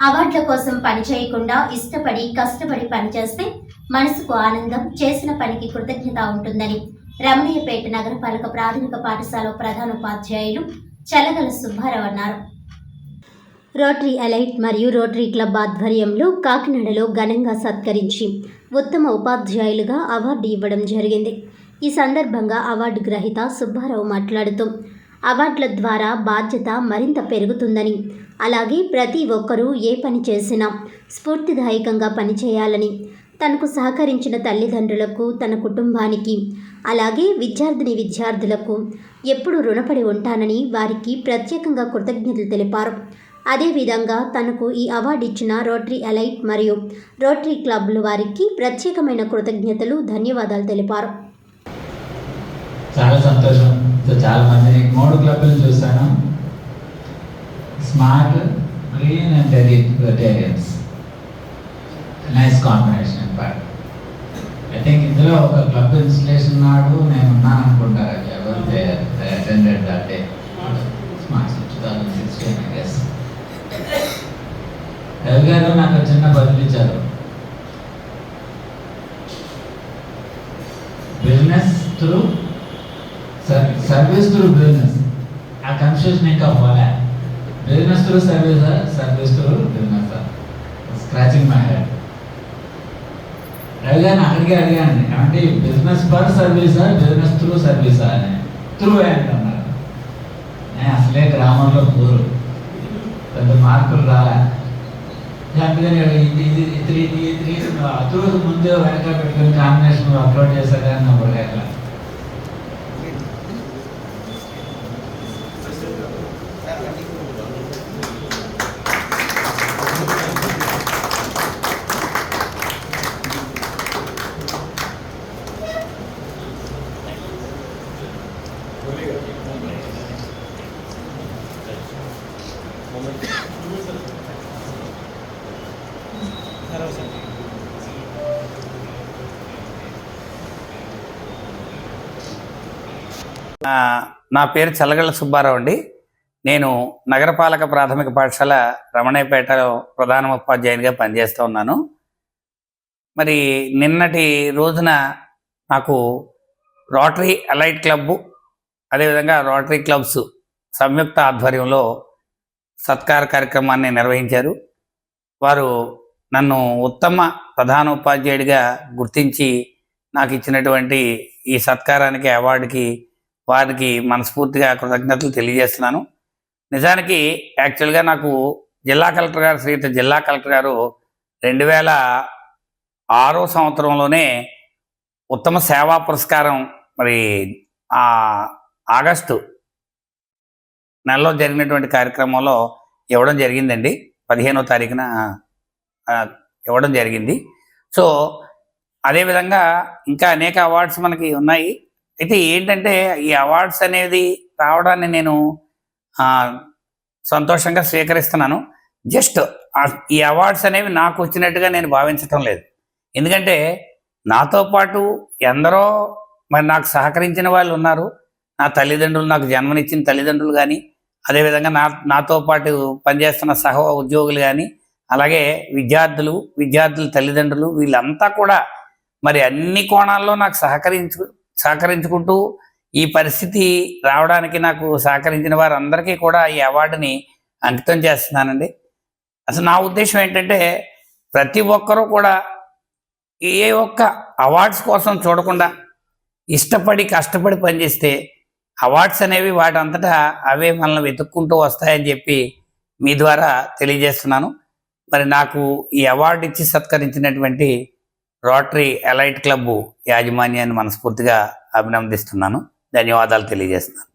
అవార్డుల కోసం పని చేయకుండా ఇష్టపడి కష్టపడి పనిచేస్తే మనసుకు ఆనందం చేసిన పనికి కృతజ్ఞత ఉంటుందని రమణయ్యపేట నగరపాలక ప్రాథమిక పాఠశాల ప్రధానోపాధ్యాయులు చల్లగల సుబ్బారావు అన్నారు. రోటరీ అలైట్ మరియు రోటరీ క్లబ్ ఆధ్వర్యంలో కాకినాడలో ఘనంగా సత్కరించి ఉత్తమ ఉపాధ్యాయులుగా అవార్డు ఇవ్వడం జరిగింది. ఈ సందర్భంగా అవార్డు గ్రహీత సుబ్బారావు మాట్లాడుతూ అవార్డుల ద్వారా బాధ్యత మరింత పెరుగుతుందని అలాగే ప్రతి ఒక్కరూ ఏ పని చేసినా స్ఫూర్తిదాయకంగా పనిచేయాలని. తనకు సహకరించిన తల్లిదండ్రులకు తన కుటుంబానికి అలాగే విద్యార్థిని విద్యార్థులకు ఎప్పుడు రుణపడి ఉంటానని వారికి ప్రత్యేకంగా కృతజ్ఞతలు తెలిపారు. అదేవిధంగా తనకు ఈ అవార్డు ఇచ్చిన రోటరీ ఎలైట్ మరియు రోటరీ క్లబ్లు వారికి ప్రత్యేకమైన కృతజ్ఞతలు ధన్యవాదాలు తెలిపారు. చాలా సంతోషం. చాలా మంది మూడు క్లబ్లు చూశాను. Smart green and vegetarians nice combination but I think ఇందులో ఒక క్లబ్ ఇన్స్టలేషన్ నాడు నేను ఉన్నాను అనుకుంటారు ఎవరు attended that day smart two sixteen I guess Ravi garu నాకు చిన్న బదులు business through service through business ఆ కన్ఫ్యూజన్ ఇంకా పోలే. Business through service service through business scratching my head Ravi గారిని అక్కడికి అడిగాను ఏమంటే బిజినెస్ పర్ సర్వీసా బిజినెస్ త్రూ సర్వీసా అని త్రూ అంటున్నారు నేను అసలే గ్రామంలో ఊరు పెద్ద మార్కులు రాలే అందుకని ఇది ఇది త్రీ త్రీ త్రూ ముందు వెనక పెట్టుకుని కాంబినేషన్ అప్లోడ్ చేశారు కానీ నా నా పేరు చల్లగళ్ళ సుబ్బారావు అండి. నేను నగరపాలక ప్రాథమిక పాఠశాల రమణేపేటలో ప్రధాన ఉపాధ్యాయునిగా పనిచేస్తూ ఉన్నాను. మరి నిన్నటి రోజున నాకు రోటరీ అలైట్ క్లబ్ అదేవిధంగా రోటరీ క్లబ్స్ సంయుక్త ఆధ్వర్యంలో సత్కార కార్యక్రమాన్ని నిర్వహించారు. వారు నన్ను ఉత్తమ ప్రధాన ఉపాధ్యాయుడిగా గుర్తించి నాకు ఇచ్చినటువంటి ఈ సత్కారానికి అవార్డుకి వారికి మనస్ఫూర్తిగా కృతజ్ఞతలు తెలియజేస్తున్నాను. నిజానికి యాక్చువల్గా నాకు జిల్లా కలెక్టర్ గారు శ్రీయుత జిల్లా కలెక్టర్ గారు రెండు వేల ఆరో సంవత్సరంలోనే ఉత్తమ సేవా పురస్కారం మరి ఆగస్టు నెలలో జరిగినటువంటి కార్యక్రమంలో ఇవ్వడం జరిగిందండి. పదిహేనో తారీఖున ఇవ్వడం జరిగింది. సో అదేవిధంగా ఇంకా అనేక అవార్డ్స్ మనకి ఉన్నాయి. అయితే ఏంటంటే ఈ అవార్డ్స్ అనేది రావడాన్ని నేను సంతోషంగా స్వీకరిస్తున్నాను. జస్ట్ ఈ అవార్డ్స్ అనేవి నాకు వచ్చినట్టుగా నేను భావించటం లేదు. ఎందుకంటే నాతో పాటు ఎందరో మరి నాకు సహకరించిన వాళ్ళు ఉన్నారు. నా తల్లిదండ్రులు నాకు జన్మనిచ్చిన తల్లిదండ్రులు కానీ అదేవిధంగా నా నాతో పాటు పనిచేస్తున్న సహ ఉద్యోగులు కానీ అలాగే విద్యార్థులు విద్యార్థుల తల్లిదండ్రులు వీళ్ళంతా కూడా మరి అన్ని కోణాల్లో నాకు సహకరించు సహకరించుకుంటూ ఈ పరిస్థితి రావడానికి నాకు సహకరించిన వారందరికీ కూడా ఈ అవార్డుని అంకితం చేస్తున్నానండి. అసలు నా ఉద్దేశం ఏంటంటే ప్రతి ఒక్కరూ కూడా ఏ ఒక్క అవార్డ్స్ కోసం చూడకుండా ఇష్టపడి కష్టపడి పనిచేస్తే అవార్డ్స్ అనేవి వాటంతటా అవే మనల్ని వెతుక్కుంటూ వస్తాయని చెప్పి మీ ద్వారా తెలియజేస్తున్నాను. మరి నాకు ఈ అవార్డు ఇచ్చి సత్కరించినటువంటి రోటరీ ఎలైట్ క్లబ్ యాజమాన్యాన్ని మనస్ఫూర్తిగా అభినందిస్తున్నాను. ధన్యవాదాలు తెలియజేస్తున్నాను.